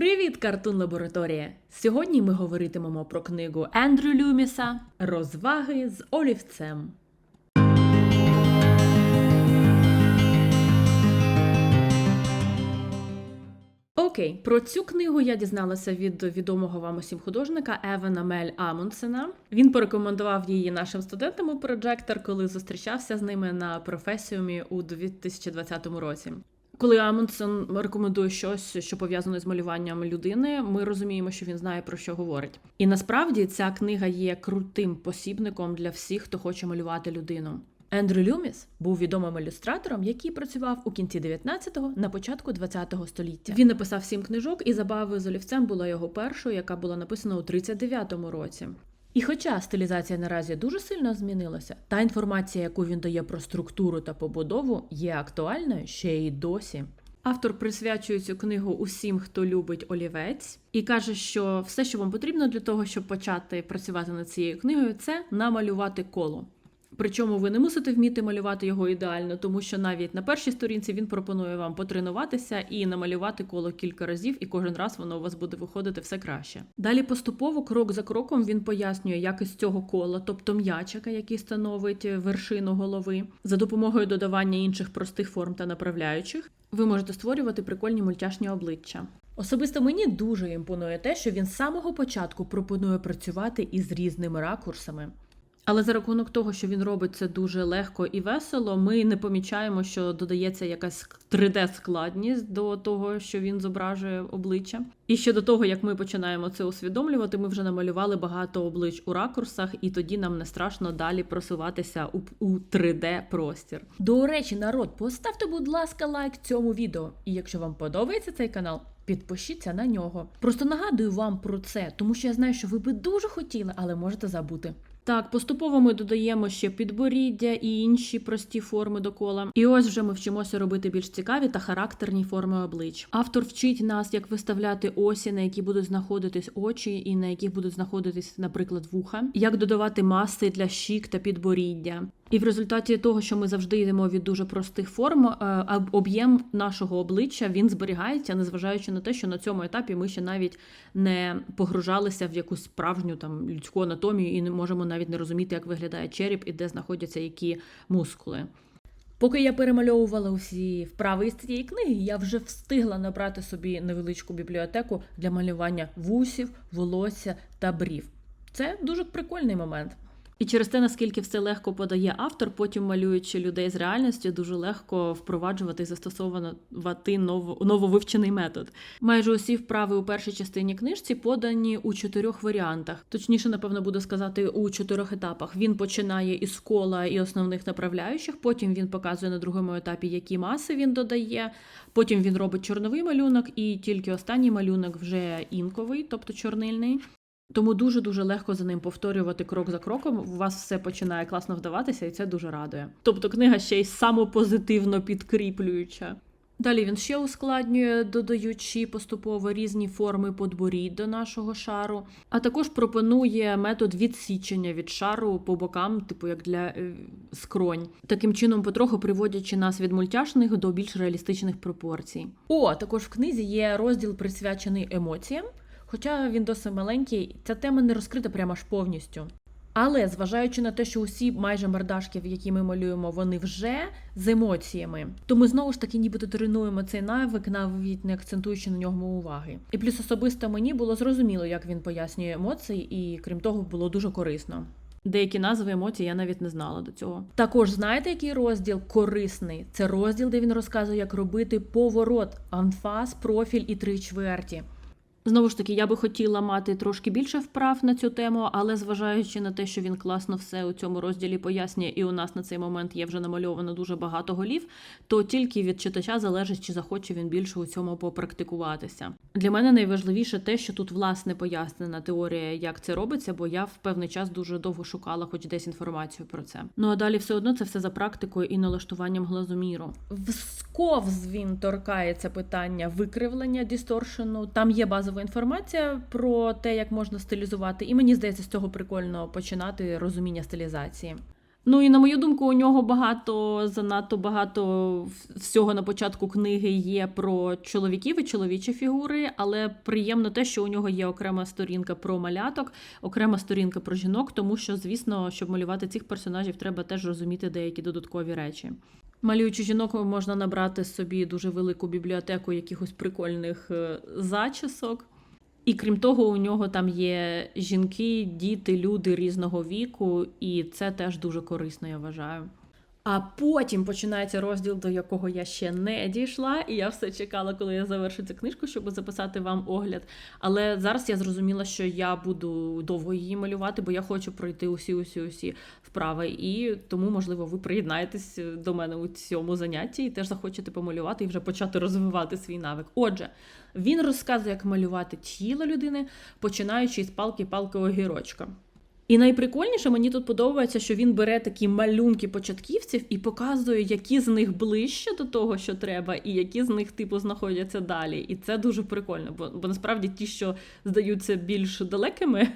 Привіт, Картун Лабораторія! Сьогодні ми говоритимемо про книгу Ендрю Люміса Розваги з олівцем. Окей, про цю книгу я дізналася від відомого вам усім художника Евана Мель Амундсена. Він порекомендував її нашим студентам у Projector, коли зустрічався з ними на професіумі у 2020 році. Коли Амундсен рекомендує щось, що пов'язане з малюванням людини, ми розуміємо, що він знає про що говорить. І насправді ця книга є крутим посібником для всіх, хто хоче малювати людину. Ендрю Люміс був відомим ілюстратором, який працював у кінці 19-го, на початку 20-го століття. Він написав сім книжок, і забави з олівцем була його першою, яка була написана у 39-му році. І хоча стилізація наразі дуже сильно змінилася, та інформація, яку він дає про структуру та побудову, є актуальною ще й досі. Автор присвячує цю книгу усім, хто любить олівець, і каже, що все, що вам потрібно для того, щоб почати працювати над цією книгою, це намалювати коло. Причому ви не мусите вміти малювати його ідеально, тому що навіть на першій сторінці він пропонує вам потренуватися і намалювати коло кілька разів, і кожен раз воно у вас буде виходити все краще. Далі поступово, крок за кроком, він пояснює, як із цього кола, тобто м'ячика, який становить вершину голови, за допомогою додавання інших простих форм та направляючих, ви можете створювати прикольні мультяшні обличчя. Особисто мені дуже імпонує те, що він з самого початку пропонує працювати із різними ракурсами. Але за рахунок того, що він робить це дуже легко і весело, ми не помічаємо, що додається якась 3D-складність до того, що він зображує обличчя. І ще до того, як ми починаємо це усвідомлювати, ми вже намалювали багато облич у ракурсах, і тоді нам не страшно далі просуватися у, у 3D-простір. До речі, народ, поставте, будь ласка, лайк цьому відео. І якщо вам подобається цей канал, підпишіться на нього. Просто нагадую вам про це, тому що я знаю, що ви би дуже хотіли, але можете забути. Так, поступово ми додаємо ще підборіддя і інші прості форми до кола. І ось вже ми вчимося робити більш цікаві та характерні форми облич. Автор вчить нас, як виставляти осі, на які будуть знаходитись очі, і на яких будуть знаходитись, наприклад, вуха, як додавати маси для щік та підборіддя. І в результаті того, що ми завжди йдемо від дуже простих форм, е, об'єм нашого обличчя він зберігається, незважаючи на те, що на цьому етапі ми ще навіть не погружалися в якусь справжню там людську анатомію і не можемо навіть не розуміти, як виглядає череп і де знаходяться які мускули. Поки я перемальовувала усі вправи із цієї книги, я вже встигла набрати собі невеличку бібліотеку для малювання вусів, волосся та брів. Це дуже прикольний момент. І через те, наскільки все легко подає автор, потім малюючи людей з реальністю, дуже легко впроваджувати і застосовувати ново, нововивчений метод. Майже усі вправи у першій частині книжці подані у чотирьох варіантах. Точніше, напевно, буду сказати, у чотирьох етапах. Він починає із кола і основних направляючих, потім він показує на другому етапі, які маси він додає. Потім він робить чорновий малюнок, і тільки останній малюнок вже інковий, тобто чорнильний. Тому дуже-дуже легко за ним повторювати крок за кроком. У вас все починає класно вдаватися, і це дуже радує. Тобто книга ще й самопозитивно підкріплююча. Далі він ще ускладнює, додаючи поступово різні форми подборідь до нашого шару, а також пропонує метод відсічення від шару по бокам, типу як для е, скронь, таким чином, потроху приводячи нас від мультяшних до більш реалістичних пропорцій. О, також в книзі є розділ присвячений емоціям. Хоча він досить маленький, ця тема не розкрита прямо аж повністю. Але зважаючи на те, що усі майже мордашки, які ми малюємо, вони вже з емоціями, то ми знову ж таки нібито тренуємо цей навик, навіть не акцентуючи на ньому уваги. І плюс особисто мені було зрозуміло, як він пояснює емоції, і крім того, було дуже корисно. Деякі назви емоцій я навіть не знала до цього. Також знаєте, який розділ корисний? Це розділ, де він розказує, як робити поворот, анфас, профіль і три чверті. Знову ж таки, я би хотіла мати трошки більше вправ на цю тему, але зважаючи на те, що він класно все у цьому розділі пояснює, і у нас на цей момент є вже намальовано дуже багато голів, то тільки від читача залежить, чи захоче він більше у цьому попрактикуватися. Для мене найважливіше те, що тут власне пояснена теорія, як це робиться, бо я в певний час дуже довго шукала, хоч десь інформацію про це. Ну а далі все одно це все за практикою і налаштуванням глазоміру. Всковз він торкається питання викривлення дісторшену. Там є базова інформація про те, як можна стилізувати, і мені здається, з цього прикольно починати розуміння стилізації. Ну і на мою думку, у нього багато занадто багато всього на початку книги є про чоловіків і чоловічі фігури, але приємно те, що у нього є окрема сторінка про маляток, окрема сторінка про жінок, тому що, звісно, щоб малювати цих персонажів, треба теж розуміти деякі додаткові речі. Малюючи жінок, можна набрати собі дуже велику бібліотеку якихось прикольних е, зачісок. І крім того, у нього там є жінки, діти, люди різного віку, і це теж дуже корисно, я вважаю. А потім починається розділ, до якого я ще не дійшла, і я все чекала, коли я завершу цю книжку, щоб записати вам огляд. Але зараз я зрозуміла, що я буду довго її малювати, бо я хочу пройти усі усі усі вправи. І тому, можливо, ви приєднаєтесь до мене у цьому занятті і теж захочете помалювати і вже почати розвивати свій навик. Отже, він розказує, як малювати тіло людини, починаючи з палки палки огірочка. І найприкольніше мені тут подобається, що він бере такі малюнки початківців і показує, які з них ближче до того, що треба, і які з них типу знаходяться далі. І це дуже прикольно, бо, бо насправді ті, що здаються більш далекими,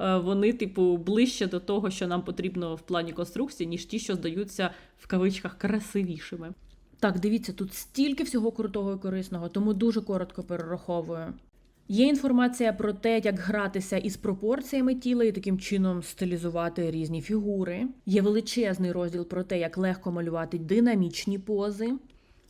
е, вони, типу, ближче до того, що нам потрібно в плані конструкції, ніж ті, що здаються в кавичках красивішими. Так, дивіться, тут стільки всього крутого і корисного, тому дуже коротко перераховую. Є інформація про те, як гратися із пропорціями тіла і таким чином стилізувати різні фігури. Є величезний розділ про те, як легко малювати динамічні пози.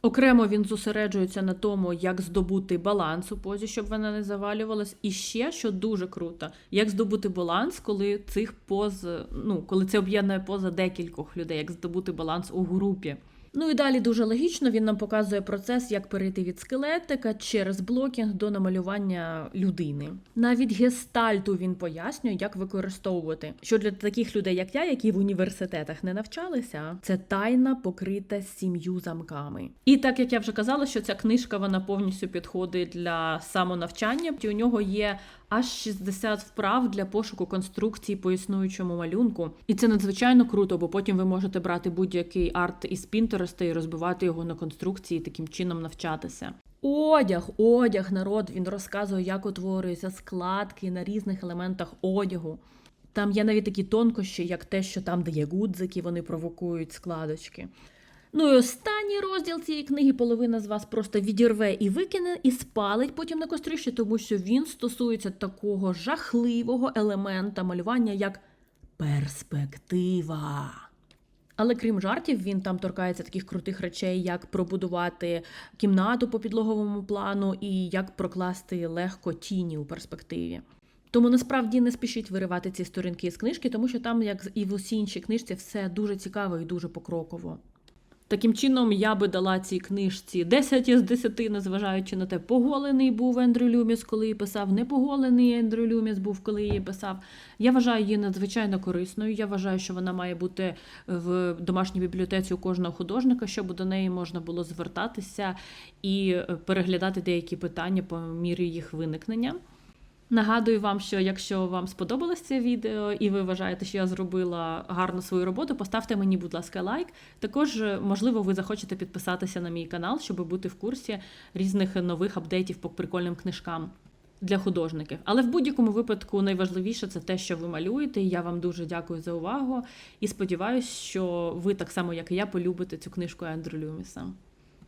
Окремо він зосереджується на тому, як здобути баланс у позі, щоб вона не завалювалась. І ще, що дуже круто, як здобути баланс, коли цих поз, ну коли це об'єднує поза декількох людей, як здобути баланс у групі. Ну і далі дуже логічно він нам показує процес, як перейти від скелетика через блокінг до намалювання людини. Навіть гестальту він пояснює, як використовувати. Що для таких людей, як я, які в університетах не навчалися, це тайна покрита сім'ю замками. І так як я вже казала, що ця книжка вона повністю підходить для самонавчання. У нього є аж 60 вправ для пошуку конструкцій по існуючому малюнку. І це надзвичайно круто, бо потім ви можете брати будь-який арт із Пінтереста і розбивати його на конструкції, таким чином навчатися. Одяг, одяг, народ він розказує, як утворюються складки на різних елементах одягу. Там є навіть такі тонкощі, як те, що там, де є гудзики, вони провокують складочки. Ну і останній розділ цієї книги половина з вас просто відірве і викине, і спалить потім на кострищі, тому що він стосується такого жахливого елемента малювання, як перспектива. Але крім жартів, він там торкається таких крутих речей, як пробудувати кімнату по підлоговому плану і як прокласти легко тіні у перспективі. Тому насправді не спішіть виривати ці сторінки з книжки, тому що там, як і в усій іншій книжці, все дуже цікаво і дуже покроково. Таким чином, я би дала цій книжці 10 із 10, незважаючи на те, поголений був Ендрю Люміс, коли її писав, непоголений Ендрю Люміс був, коли її писав. Я вважаю її надзвичайно корисною. Я вважаю, що вона має бути в домашній бібліотеці у кожного художника, щоб до неї можна було звертатися і переглядати деякі питання по мірі їх виникнення. Нагадую вам, що якщо вам сподобалось це відео і ви вважаєте, що я зробила гарну свою роботу, поставте мені, будь ласка, лайк. Також, можливо, ви захочете підписатися на мій канал, щоб бути в курсі різних нових апдейтів по прикольним книжкам для художників. Але в будь-якому випадку найважливіше це те, що ви малюєте. Я вам дуже дякую за увагу і сподіваюся, що ви так само, як і я, полюбите цю книжку Ендрю Люміса.